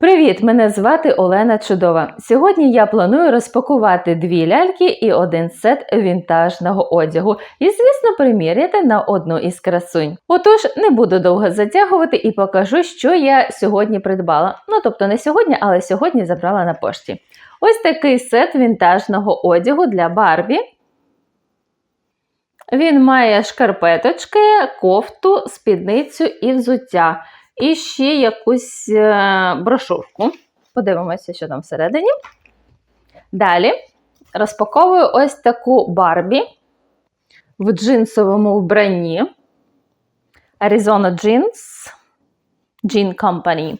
Привіт! Мене звати Олена Чудова. Сьогодні я планую розпакувати дві ляльки і один сет вінтажного одягу. І, звісно, приміряти на одну із красунь. Отож, не буду довго затягувати і покажу, що я сьогодні придбала. Ну, тобто не сьогодні, але сьогодні забрала на пошті. Ось такий сет вінтажного одягу для Барбі. Він має шкарпеточки, кофту, спідницю і взуття. І ще якусь е, брошурку. Подивимося, що там всередині. Далі розпаковую ось таку Барбі в джинсовому вбранні. Arizona Jeans Jean Company.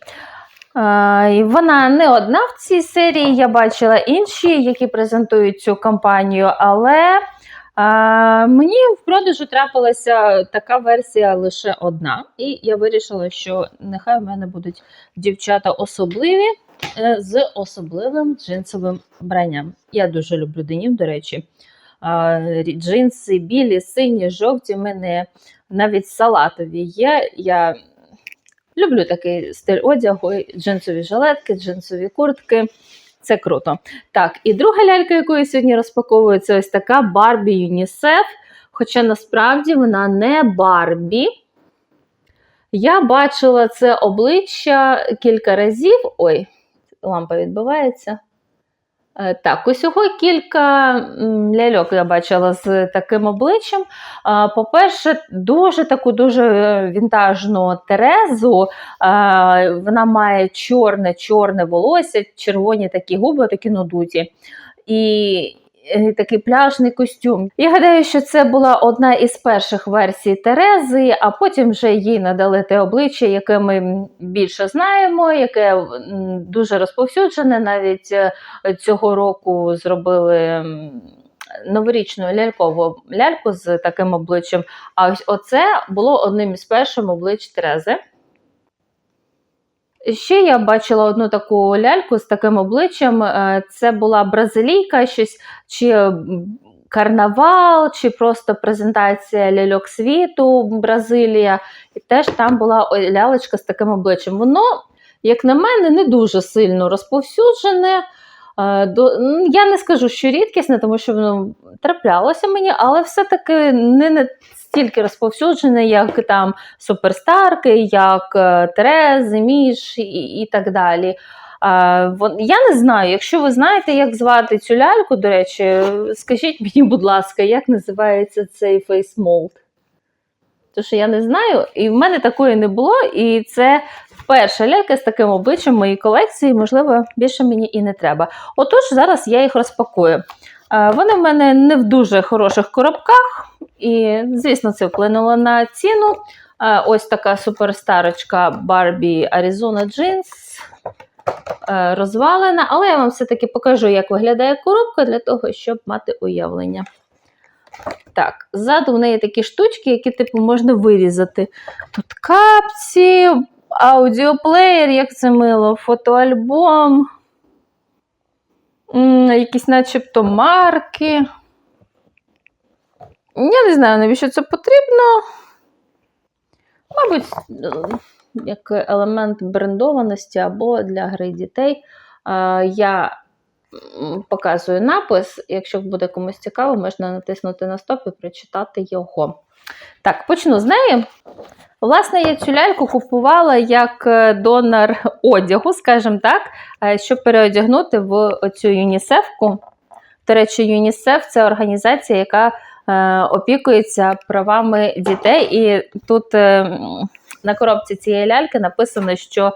Е, Вона не одна в цій серії. Я бачила інші, які презентують цю компанію, але а, мені в продажу трапилася така версія лише одна, і я вирішила, що нехай в мене будуть дівчата особливі е, з особливим джинсовим вбранням. Я дуже люблю денім, до речі. А, Джинси білі, сині, жовті. в мене навіть салатові є. Я люблю такий стиль одягу, джинсові жилетки, джинсові куртки. Це круто. Так, і друга лялька, яку я сьогодні розпаковую, це ось така Барбі Юнісеф. Хоча насправді вона не Барбі. Я бачила це обличчя кілька разів. Ой, лампа відбивається. Е, Так, усього кілька ляльок я бачила з таким обличчям. По-перше, дуже таку дуже е, вінтажну Терезу. Вона має чорне-чорне волосся, червоні такі губи, такі надуті. І такий пляжний костюм. Я гадаю, що це була одна із перших версій Терези, а потім вже їй надали те обличчя, яке ми більше знаємо, яке дуже розповсюджене. Навіть е, цього року зробили новорічну лялькову ляльку з таким обличчям. А ось оце було одним із перших облич Терези. Ще я бачила одну таку ляльку з таким обличчям. е, Це була бразилійка, щось чи карнавал, чи просто презентація ляльок світу Бразилія. І теж там була лялечка з таким обличчям. Воно, як на мене, не дуже сильно розповсюджене. Е, Я не скажу, що рідкісне, тому що воно траплялося мені, але все-таки не настільки розповсюджене, як там суперстарки, як е, Терези, Міш і, і так далі. Я не знаю, якщо ви знаєте, як звати цю ляльку, до речі, скажіть мені, будь ласка, як називається цей фейсмолд? Тому що я не знаю, і в мене такої не було, і це перша лялька з таким обличчям моїй колекції, можливо, більше мені і не треба. Отож, зараз я їх розпакую. Е, Вони в мене не в дуже хороших коробках, і, звісно, це вплинуло на ціну. Е, Ось така суперстарочка Barbie Arizona Jeans е, розвалена, але я вам все-таки покажу, як виглядає коробка для того, щоб мати уявлення. Так, ззаду в неї такі штучки, які типу можна вирізати. Тут капці, аудіоплеєр, як це мило, фотоальбом, якісь начебто марки. Я не знаю, навіщо це потрібно. Мабуть, як елемент брендованості або для гри дітей. Я показую напис. Якщо буде комусь цікаво, можна натиснути на стоп і прочитати його. Так, почну з неї. Власне, я цю ляльку купувала як е, донор одягу, скажімо так, е, щоб переодягнути в оцю ЮНІСЕФку. До речі, ЮНІСЕФ це організація, яка е, опікується правами дітей. І тут на коробці цієї ляльки написано, що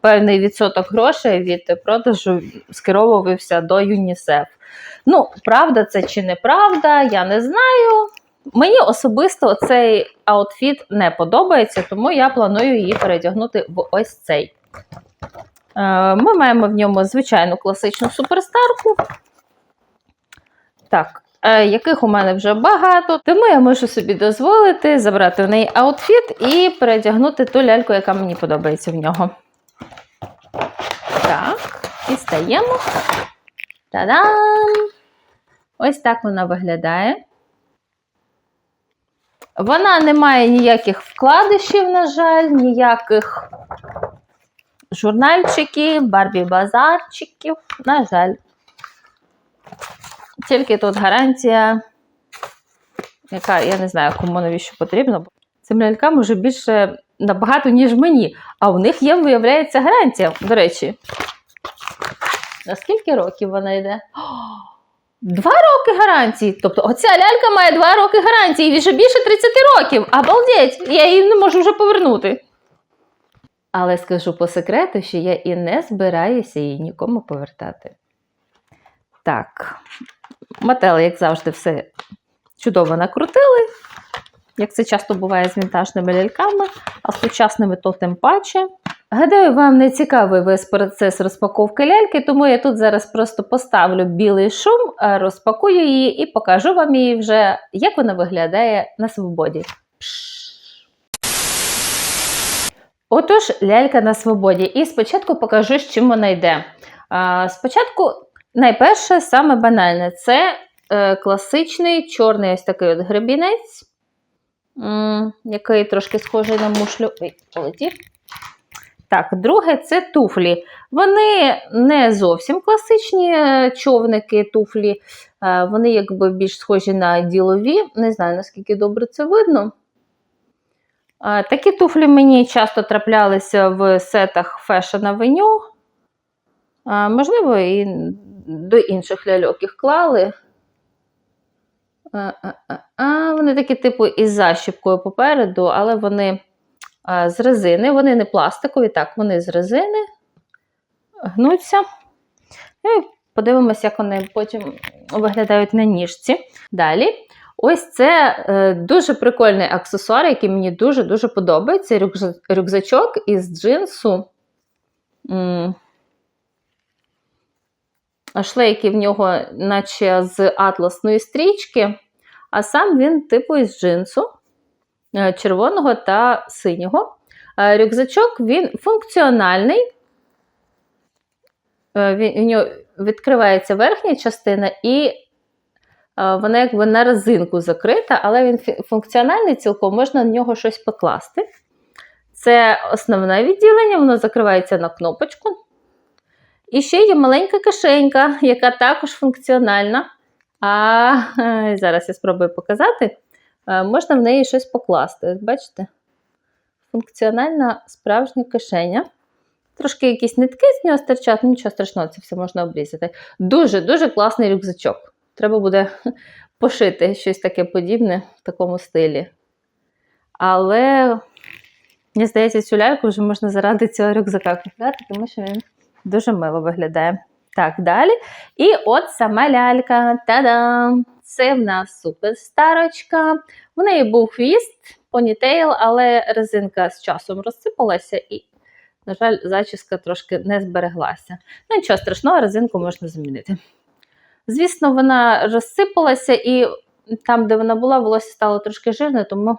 певний відсоток грошей від продажу скеровувався до ЮНІСЕФ. Ну, правда це чи неправда, я не знаю. Мені особисто цей аутфіт не подобається, тому я планую її передягнути в ось цей. Е, Ми маємо в ньому звичайну класичну суперстарку. Так, е, яких у мене вже багато, тому я можу собі дозволити забрати в неї аутфіт і передягнути ту ляльку, яка мені подобається в нього. Так, дістаємо. Та-дам! Ось так вона виглядає. Вона не має ніяких вкладишів, на жаль, ніяких журнальчики, барбі-базарчиків. На жаль. Тільки тут гарантія, яка я не знаю, кому навіщо потрібно. Цим лялькам уже більше набагато, ніж мені. А у них є, виявляється, гарантія. До речі, на скільки років вона йде? О, Два роки гарантії. Тобто, оця лялька має два роки гарантії, вже більше 30 років. Обалдеть! Я її не можу вже повернути. Але скажу по секрету, що я і не збираюся її нікому повертати. Так, Мател, як завжди, все чудово накрутили. Як це часто буває з вінтажними ляльками, а з сучасними то тим паче. Гадаю, вам не цікавий весь процес розпаковки ляльки, тому я тут зараз просто поставлю білий шум, е, розпакую її і покажу вам її вже, як вона виглядає на свободі. Отож, лялька на свободі. І спочатку покажу, з чим вона йде. Спочатку, найперше, саме банальне, це е, класичний чорний ось такий от гребінець, який трошки схожий на мушлю. Ой, полетів. Так, друге це туфлі. Вони не зовсім класичні е, човники, туфлі. Е, Вони якби більш схожі на ділові. Не знаю, наскільки добре це видно. Е, Такі туфлі мені часто траплялися в сетах Fashion Avenue. Можливо, і до інших ляльок їх клали. Е, е, е, е, Вони такі, типу, із защіпкою попереду, але вони з резини. Вони не пластикові, так, вони з резини гнуться. І подивимося, як вони потім виглядають на ніжці. Далі. Ось це е, дуже прикольний аксесуар, який мені дуже-дуже подобається. Рюкза- Рюкзачок із джинсу. Шлейки в нього, наче з атласної стрічки, а сам він типу із джинсу червоного та синього. Е, Рюкзачок він функціональний. Е, Він, нього відкривається верхня частина, і е, вона якби на резинку закрита, але він функціональний цілком, можна на нього щось покласти. Це основне відділення, воно закривається на кнопочку. І ще є маленька кишенька, яка також функціональна. А е, зараз я спробую показати. Е, Можна в неї щось покласти. Бачите? Функціональна справжня кишеня. Трошки якісь нитки з нього стирчать, ну, нічого страшного, це все можна обрізати. Дуже-дуже класний рюкзачок. Треба буде пошити щось таке подібне в такому стилі. Але, мені здається, цю ляльку вже можна заради цього рюкзака купляти, тому що він дуже мило виглядає. Так, далі. І от сама лялька. Та-дам! Це в нас суперстарочка. В неї був хвіст, понітейл, але резинка з часом розсипалася і, на жаль, зачіска трошки не збереглася. Ну, нічого страшного, резинку можна замінити. Звісно, вона розсипалася, і там, де вона була, волосся стало трошки жирне, тому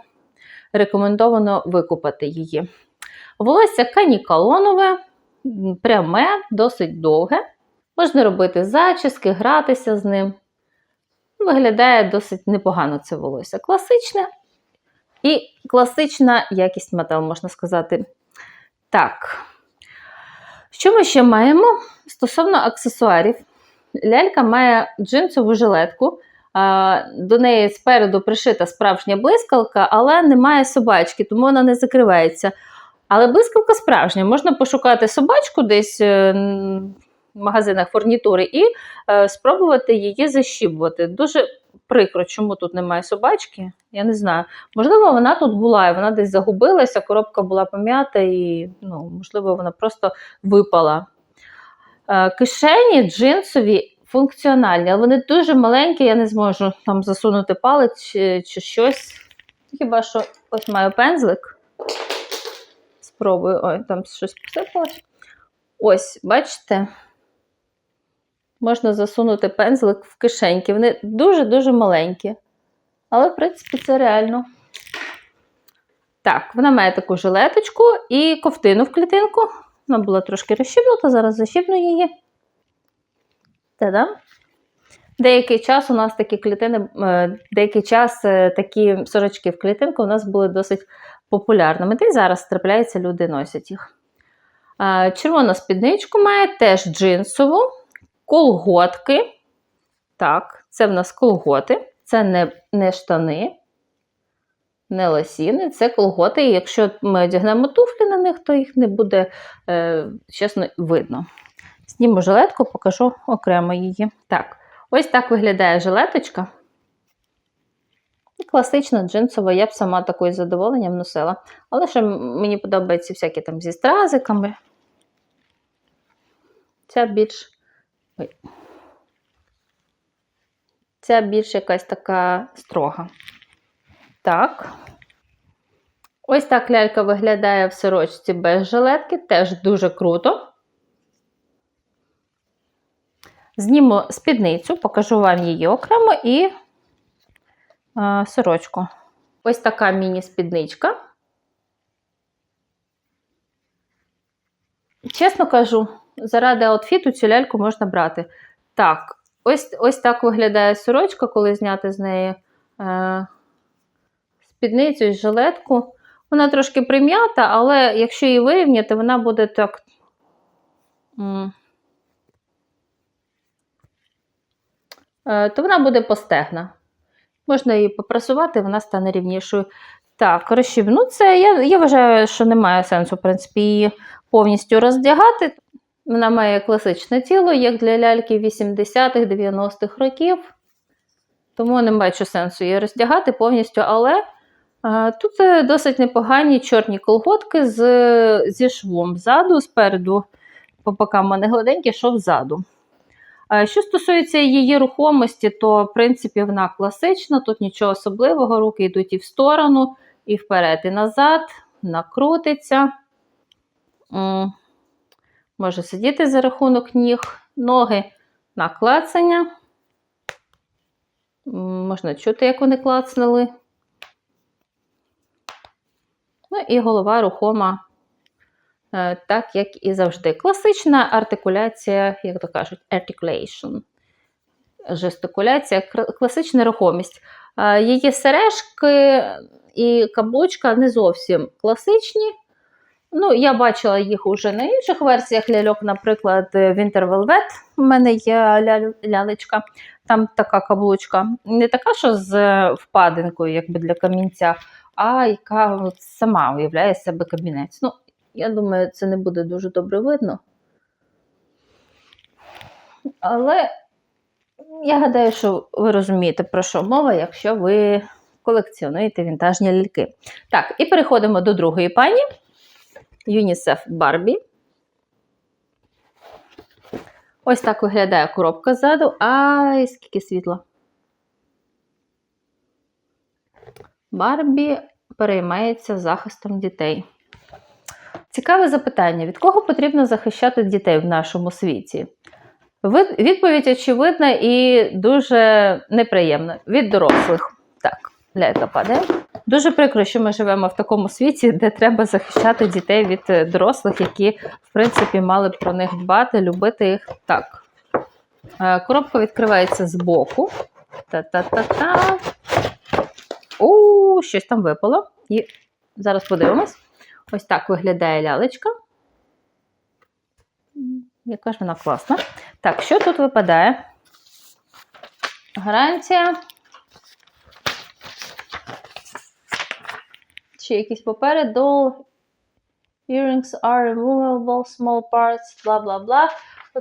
рекомендовано викупати її. Волосся канікалонове, пряме, досить довге. Можна робити зачіски, гратися з ним. Виглядає досить непогано це волосся. Класичне і класична якість метал, можна сказати. Так. Що ми ще маємо? Стосовно аксесуарів, лялька має джинсову жилетку. До неї спереду пришита справжня блискавка, але немає собачки, тому вона не закривається. Але блискавка справжня. Можна пошукати собачку десь е, магазинах фурнітури і е, спробувати її защібувати. Дуже прикро, чому тут немає собачки. Я не знаю. Можливо, вона тут була, і вона десь загубилася, коробка була пом'ята, і ну, можливо, вона просто випала. Е, Кишені джинсові функціональні, але вони дуже маленькі, я не зможу там засунути палець чи, чи щось. Хіба що ось маю пензлик. Спробую. Ой, там щось посипалось. Ось, бачите? Можна засунути пензлик в кишеньки. Вони дуже-дуже маленькі. Але, в принципі, це реально. Так, вона має таку жилеточку і ковтину в клітинку. Вона була трошки розщібнута, зараз защібну її. Та-дам. Деякий час у нас такі клітини, е, деякий час е, такі сорочки в клітинку у нас були досить популярними. Та й зараз трапляється, люди носять їх. Е, Червону спідничку має теж джинсову, колготки. Так, це в нас колготи, це не, не штани, не лосіни, це колготи. І якщо ми одягнемо туфлі на них, то їх не буде, е, чесно, видно. Зніму жилетку, покажу окремо її. Так, ось так виглядає жилеточка. Класична джинсова, я б сама такою задоволенням носила. Але ще мені подобаються всякі там зі стразиками. Ця більш. Ой. Ця більш якась така строга. Так. Ось так лялька виглядає в сорочці без жилетки, теж дуже круто. Зніму спідницю, покажу вам її окремо і е, сорочку. Ось така міні-спідничка. Чесно кажу, заради аутфіту цю ляльку можна брати. Так, ось ось так виглядає сорочка, коли зняти з неї е, спідницю і жилетку. Вона трошки прим'ята, але якщо її вирівняти, вона буде так. е, То вона буде постегна. Можна її попрасувати, вона стане рівнішою. Так, розшив. Ну, це я, я вважаю, що немає сенсу, в принципі, її повністю роздягати. Вона має класичне тіло, як для ляльки 80-х, 90-х років. Тому не бачу сенсу її роздягати повністю, але а, тут е, досить непогані чорні колготки з, зі швом ззаду, спереду, по бокам вони гладенькі, шов ззаду. А, Що стосується її рухомості, то в принципі вона класична, тут нічого особливого, руки йдуть і в сторону, і вперед, і назад, накрутиться. Може сидіти за рахунок ніг, ноги на клацання. Можна чути, як вони клацнули. Ну і голова рухома, е, так як і завжди. Класична артикуляція, як то кажуть, articulation. Жестикуляція, класична рухомість. Е, Її сережки і каблучка не зовсім класичні. Ну, я бачила їх уже на інших версіях ляльок, наприклад, Winter Velvet. У мене є лялечка, там така каблучка. Не така, що з е, впадинкою, якби для камінця, а яка от сама уявляє себе кабінець. Ну, я думаю, це не буде дуже добре видно. Але я гадаю, що ви розумієте, про що мова, якщо ви колекціонуєте вінтажні ляльки. Так, і переходимо до другої пані. UNICEF Барбі. Ось так виглядає коробка ззаду. Ай, скільки світла. Барбі переймається захистом дітей. Цікаве запитання: від кого потрібно захищати дітей в нашому світі? Відповідь очевидна і дуже неприємна. Від дорослих. Так, ляйка падає. Дуже прикро, що ми живемо в такому світі, де треба захищати дітей від е, дорослих, які, в принципі, мали про них дбати, любити їх так. Е, Коробка відкривається збоку. Та-та-та-та. У, щось там випало. І зараз подивимось. Ось так виглядає лялечка. Яка ж вона класна. Так, що тут випадає? Гарантія. Ще якісь попереду. Earrings are removable, small parts, бла бла бла.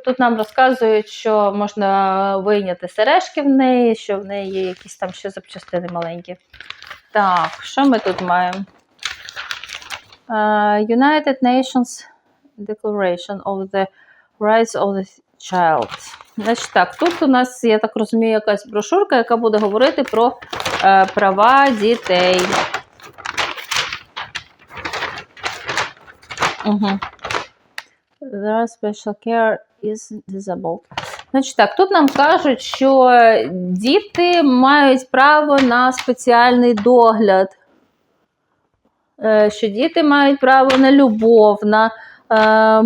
Тут нам розказують, що можна вийняти сережки в неї, що в неї є якісь там ще запчастини маленькі. Так, що ми тут маємо? Е, United Nations Declaration of the Rights of the Child. Значить так, тут у нас, я так розумію, якась брошурка, яка буде говорити про е, права дітей. Угу. Their special care is disabled. Значить так, тут нам кажуть, що діти мають право на спеціальний догляд, Е, що діти мають право на любов, на е,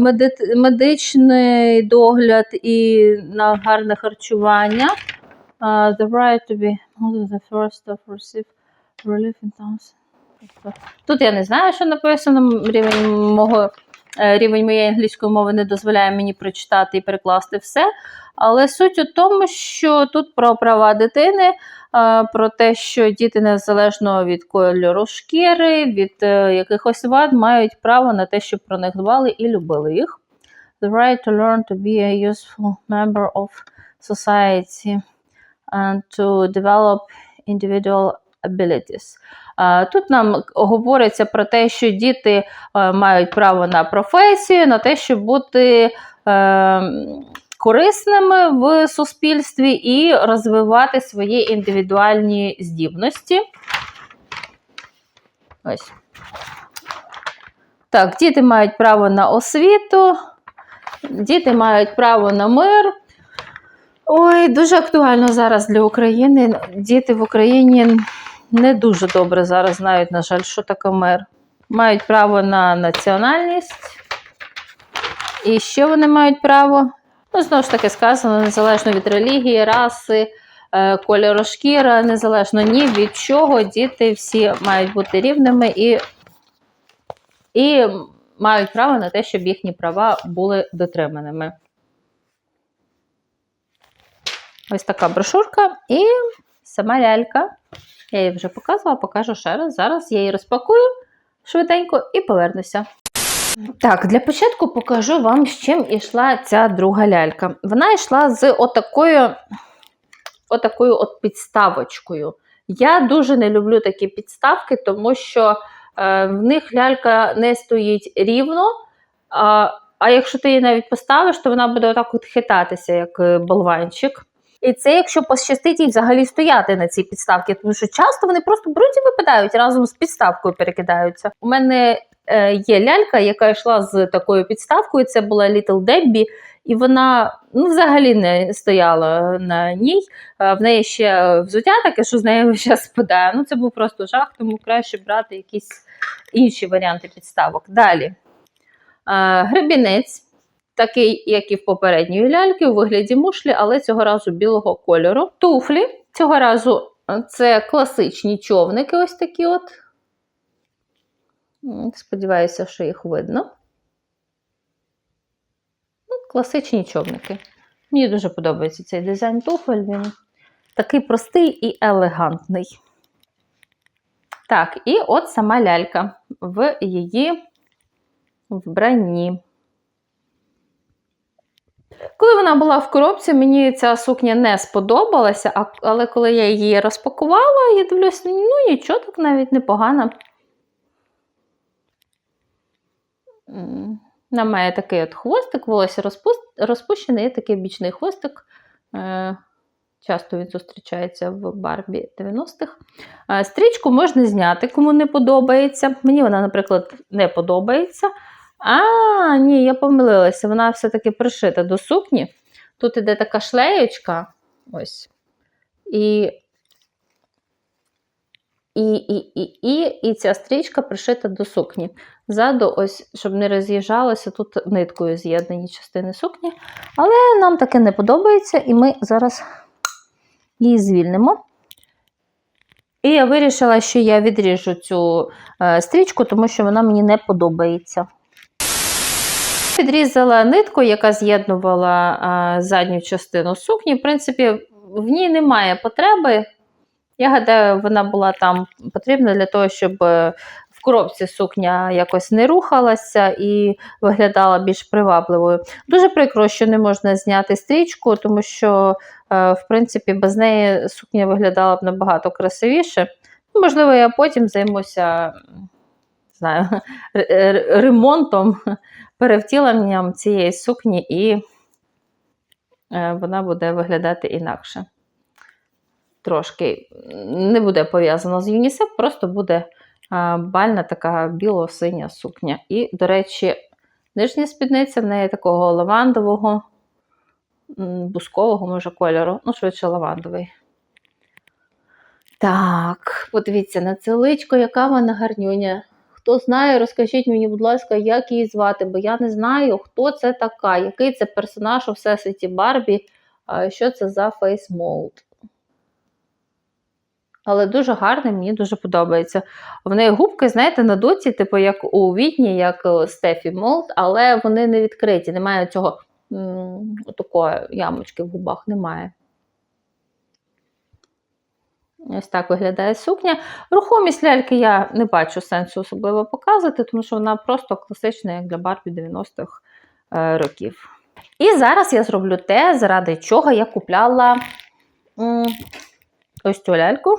медичний догляд і на гарне харчування. Е, The right to be the first of receive relief in times. Тут я не знаю, що написано рівень мого е, рівень моєї англійської мови не дозволяє мені прочитати і перекласти все. Але суть у тому, що тут про права дитини, е, про те, що діти незалежно від кольору шкіри, від е, якихось вад, мають право на те, щоб про них дбали і любили їх. The right to learn to be a useful member of society and to develop individual abilities. Тут нам говориться про те, що діти е, мають право на професію, на те, щоб бути е, корисними в суспільстві і розвивати свої індивідуальні здібності. Ось. Так, діти мають право на освіту, діти мають право на мир. Ой, дуже актуально зараз для України. Діти в Україні не дуже добре зараз знають, на жаль, що таке мир. Мають право на національність. І що вони мають право? Ну, знову ж таки сказано, незалежно від релігії, раси, е, кольору шкіра, незалежно ні від чого, діти всі мають бути рівними і, і мають право на те, щоб їхні права були дотриманими. Ось така брошурка і сама лялька. Я її вже показувала, покажу ще раз. Зараз я її розпакую швиденько і повернуся. Так, для початку покажу вам, з чим йшла ця друга лялька. Вона йшла з отакою, отакою от підставочкою. Я дуже не люблю такі підставки, тому що е, в них лялька не стоїть рівно. А, а якщо ти її навіть поставиш, то вона буде отак от хитатися, як е, болванчик. І це якщо пощастить їй взагалі стояти на цій підставці, тому що часто вони просто беруть і випадають разом з підставкою перекидаються. У мене е, є лялька, яка йшла з такою підставкою. Це була Little Debbie, і вона ну, взагалі не стояла на ній. Е, В неї ще взуття таке, що з нею зараз спадає. Ну, це був просто жах, тому краще брати якісь інші варіанти підставок. Далі. Е, Гребінець такий, як і в попередньої ляльки, у вигляді мушлі, але цього разу білого кольору. Туфлі цього разу е, це класичні човники, ось такі от. Сподіваюся, що їх видно. Ну, класичні човники. Мені дуже подобається цей дизайн туфель. Він такий простий і елегантний. Так, і от сама лялька в її вбранні. Коли вона була в коробці, мені ця сукня не сподобалася, але коли я її розпакувала, я дивлюсь, ну нічого, так навіть непогано. Вона має такий от хвостик, волосся розпущене, і такий бічний хвостик. Е, Часто він зустрічається в Барбі 90-х. Е, Стрічку можна зняти, кому не подобається. Мені вона, наприклад, не подобається. А, ні, я помилилася. Вона все-таки пришита до сукні. Тут іде така шлеєчка. Ось. І, і, і, і, і, і ця стрічка пришита до сукні. Ззаду, ось, щоб не роз'їжджалося, тут ниткою з'єднані частини сукні. Але нам таке не подобається, і ми зараз її звільнимо. І я вирішила, що я відріжу цю е, стрічку, тому що вона мені не подобається. Підрізала нитку, яка з'єднувала а, задню частину сукні. В принципі, в ній немає потреби. Я гадаю, вона була там потрібна для того, щоб е, в коробці сукня якось не рухалася і виглядала більш привабливою. Дуже прикро, що не можна зняти стрічку, тому що, е, в принципі, без неї сукня виглядала б набагато красивіше. Можливо, я потім займуся знаю, ре- ремонтом перевтіленням цієї сукні, і е, вона буде виглядати інакше. Трошки не буде пов'язано з ЮНІСЕФ, просто буде е, бальна така біло-синя сукня. І, до речі, нижня спідниця в неї такого лавандового, бускового, може, кольору, ну, швидше лавандовий. Так, подивіться на це личко, яка вона гарнюня. Хто знає, розкажіть мені, будь ласка, як її звати, бо я не знаю, хто це така, який це персонаж у всесвіті Барбі, що це за фейсмолд. Але дуже гарний, мені дуже подобається. В неї губки, знаєте, надуті, типу як у Вітні, як у Стефі Молд, але вони не відкриті, немає цього м, такої ямочки в губах, немає. Ось так виглядає сукня. Рухомість ляльки я не бачу сенсу особливо показувати, тому що вона просто класична, як для Барбі 90-х е, років. І зараз я зроблю те, заради чого я купляла ось цю ляльку.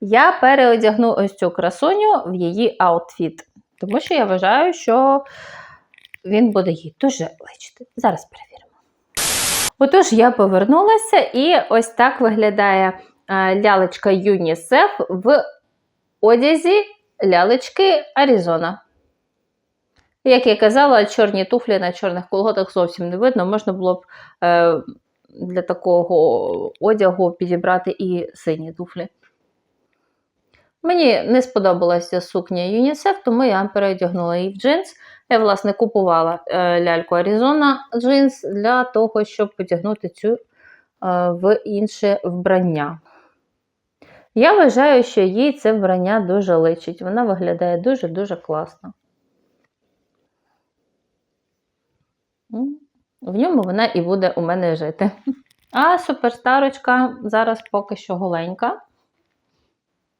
Я переодягну ось цю красуню в її аутфіт, тому що я вважаю, що він буде їй дуже личити. Зараз перевіримо. Отож, я повернулася, і ось так виглядає лялечка ЮНІСЕФ в одязі лялечки Аризона. Як я казала, чорні туфлі на чорних колготах зовсім не видно. Можна було б е, для такого одягу підібрати і сині туфлі. Мені не сподобалася сукня ЮНІСЕФ, тому я переодягнула її в джинс. Я, власне, купувала е, ляльку Аризона джинс для того, щоб потягнути цю е, в інше вбрання. Я вважаю, що їй це вбрання дуже личить. Вона виглядає дуже-дуже класно. В ньому вона і буде у мене жити. А суперстарочка зараз поки що голенька.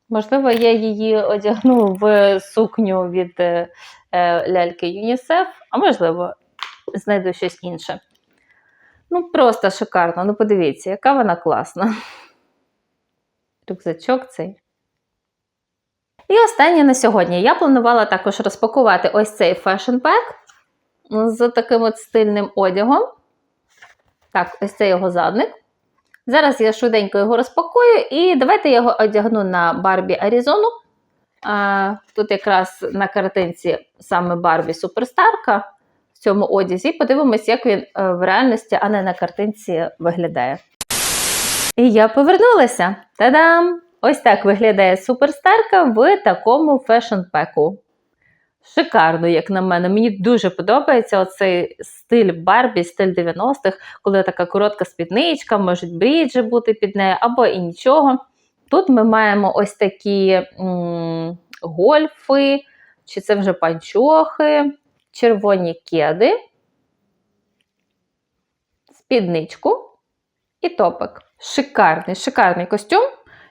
Можливо, я її одягну в сукню від е, е, ляльки ЮНІСЕФ, а можливо, знайду щось інше. Ну, просто шикарно. Ну, подивіться, яка вона класна. Рюкзачок цей. І останнє на сьогодні. Я планувала також розпакувати ось цей фешн пек з таким от стильним одягом. Так, ось це його задник. Зараз я швиденько його розпакую, і давайте я його одягну на Барбі Аризону. Тут якраз на картинці саме Барбі Суперстарка в цьому одязі. Подивимось, як він е, в реальності, а не на картинці виглядає. І я повернулася. Та-дам! Ось так виглядає суперстарка в такому фешн-пеку. Шикарно, як на мене. Мені дуже подобається оцей стиль Барбі, стиль 90-х, коли така коротка спідничка, можуть бріджі бути під нею, або і нічого. Тут ми маємо ось такі м- гольфи, чи це вже панчохи, червоні кеди, спідничку і топик. Шикарний, шикарний костюм.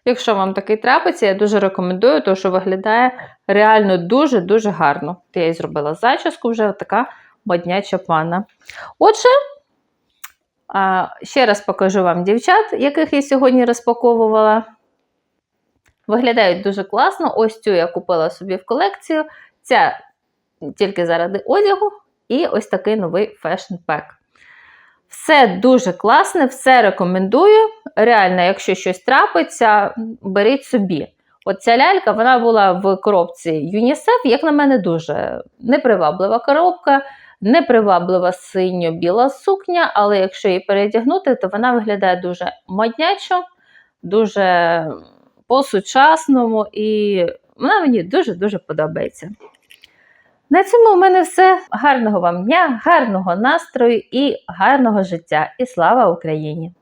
Якщо вам такий трапиться, я дуже рекомендую, тому що виглядає реально дуже-дуже гарно. Я їй зробила зачіску, вже така модняча пана. Отже, ще раз покажу вам дівчат, яких я сьогодні розпаковувала. Виглядають дуже класно. Ось цю я купила собі в колекцію. Ця тільки заради одягу. І ось такий новий фешн-пек. Все дуже класне, все рекомендую. Реально, якщо щось трапиться, беріть собі. От ця лялька вона була в коробці ЮНІСЕФ, як на мене, дуже неприваблива коробка, неприваблива синьо-біла сукня, але якщо її передягнути, то вона виглядає дуже моднячо, дуже по-сучасному, і вона мені дуже-дуже подобається. На цьому у мене все. Гарного вам дня, гарного настрою і гарного життя. І слава Україні!